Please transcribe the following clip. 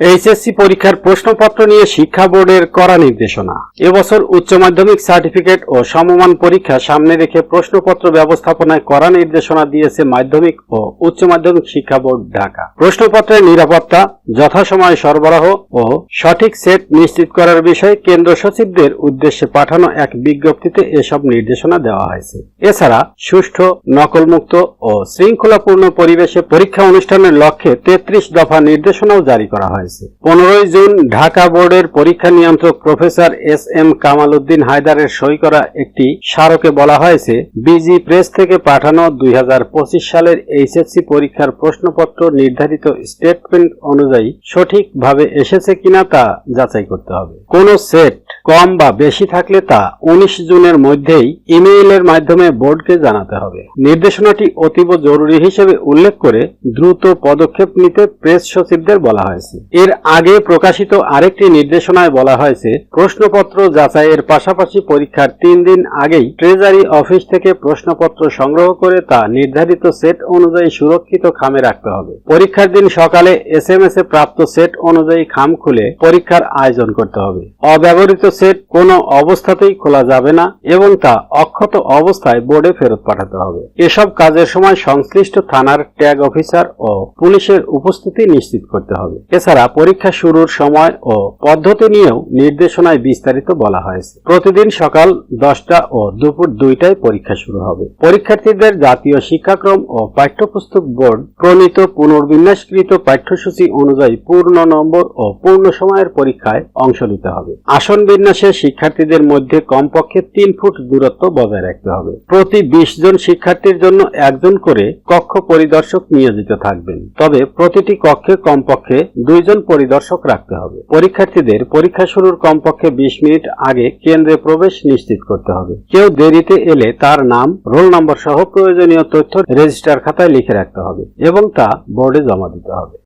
HSC পরীক্ষার প্রশ্নপত্র নিয়ে শিক্ষা বোর্ডের কড়া নির্দেশনা। এবছর উচ্চ মাধ্যমিক সার্টিফিকেট ও সমমান পরীক্ষা সামনে রেখে প্রশ্নপত্র ব্যবস্থাপনায় করা নির্দেশনা দিয়েছে মাধ্যমিক ও উচ্চ মাধ্যমিক শিক্ষা বোর্ড ঢাকা। প্রশ্নপত্রের নিরাপত্তা, যথাসময়ে সরবরাহ ও সঠিক সেট নিশ্চিত করার বিষয়ে কেন্দ্র সচিবদের উদ্দেশ্যে পাঠানো এক বিজ্ঞপ্তিতে এসব নির্দেশনা দেওয়া হয়েছে। এছাড়া সুষ্ঠু, নকলমুক্ত ও শৃঙ্খলাপূর্ণ পরিবেশে পরীক্ষা অনুষ্ঠানের লক্ষ্যে তেত্রিশ দফা নির্দেশনাও জারি করা হয়েছে। পনেরোই জুন ঢাকা বোর্ডের পরীক্ষা নিয়ন্ত্রক professor S M Kamal Uddin হায়দারের সই করা একটি স্মারকে বলা হয়েছে, বিজি প্রেস থেকে পাঠানো দুই হাজার পঁচিশ সালের এইচএসসি পরীক্ষার প্রশ্নপত্র নির্ধারিত স্টেটমেন্ট অনুযায়ী সঠিকভাবে এসেছে কিনা তা যাচাই করতে হবে। কোন সেট কম বা বেশি থাকলে তা উনিশ জুনের মধ্যেই ইমেইলের মাধ্যমে বোর্ডকে জানাতে হবে। নির্দেশনাটি অতীব জরুরি হিসেবে উল্লেখ করে দ্রুত পদক্ষেপ নিতে প্রেস সচিবদের বলা হয়েছে। এর আগে প্রকাশিত আরেকটি নির্দেশনায় বলা হয়েছে, প্রশ্নপত্র যাচাইয়ের পাশাপাশি পরীক্ষার তিন দিন আগেই ট্রেজারি অফিস থেকে প্রশ্নপত্র সংগ্রহ করে তা নির্ধারিত সেট অনুযায়ী সুরক্ষিত খামে রাখতে হবে। পরীক্ষার দিন সকালে এস এম এস এ প্রাপ্ত সেট অনুযায়ী খাম খুলে পরীক্ষার আয়োজন করতে হবে। অব্যবহৃত সেট কোনো অবস্থাতেই খোলা যাবে না এবং তা অক্ষত অবস্থায় বোর্ডে ফেরত পাঠাতে হবে। এসব কাজের সময় সংশ্লিষ্ট থানার ট্যাগ অফিসার ও পুলিশের উপস্থিতি নিশ্চিত করতে হবে। এছাড়া পরীক্ষা শুরুর সময় ও পদ্ধতি নিয়েও নির্দেশনায় বিস্তারিত বলা হয়েছে। প্রতিদিন সকাল দশটা ও দুপুর দুইটায় পরীক্ষা শুরু হবে। পরীক্ষার্থীদের জাতীয় শিক্ষাক্রম ও পাঠ্যপুস্তক বোর্ড প্রণীত পুনর্বিন্যাসকৃত পাঠ্যসূচি অনুযায়ী পূর্ণ নম্বর ও পূর্ণ সময়ের পরীক্ষায় অংশ নিতে হবে। আসন বিন্যাসে শিক্ষার্থীদের মধ্যে কমপক্ষে তিন ফুট দূরত্ব বজায় রাখতে হবে। প্রতি বিশ জন শিক্ষার্থীর জন্য একজন করে কক্ষ পরিদর্শক নিয়োজিত থাকবেন। তবে প্রতিটি কক্ষে কমপক্ষে দুইজন পরিদর্শক রাখতে হবে। পরীক্ষার্থীদের পরীক্ষা শুরুর কমপক্ষে বিশ মিনিট আগে কেন্দ্রে প্রবেশ নিশ্চিত করতে হবে। কেউ দেরিতে এলে তার নাম, রোল নম্বর সহ প্রয়োজনীয় তথ্য রেজিস্টার খাতায় লিখে রাখতে হবে এবং তা বোর্ডে জমা দিতে হবে।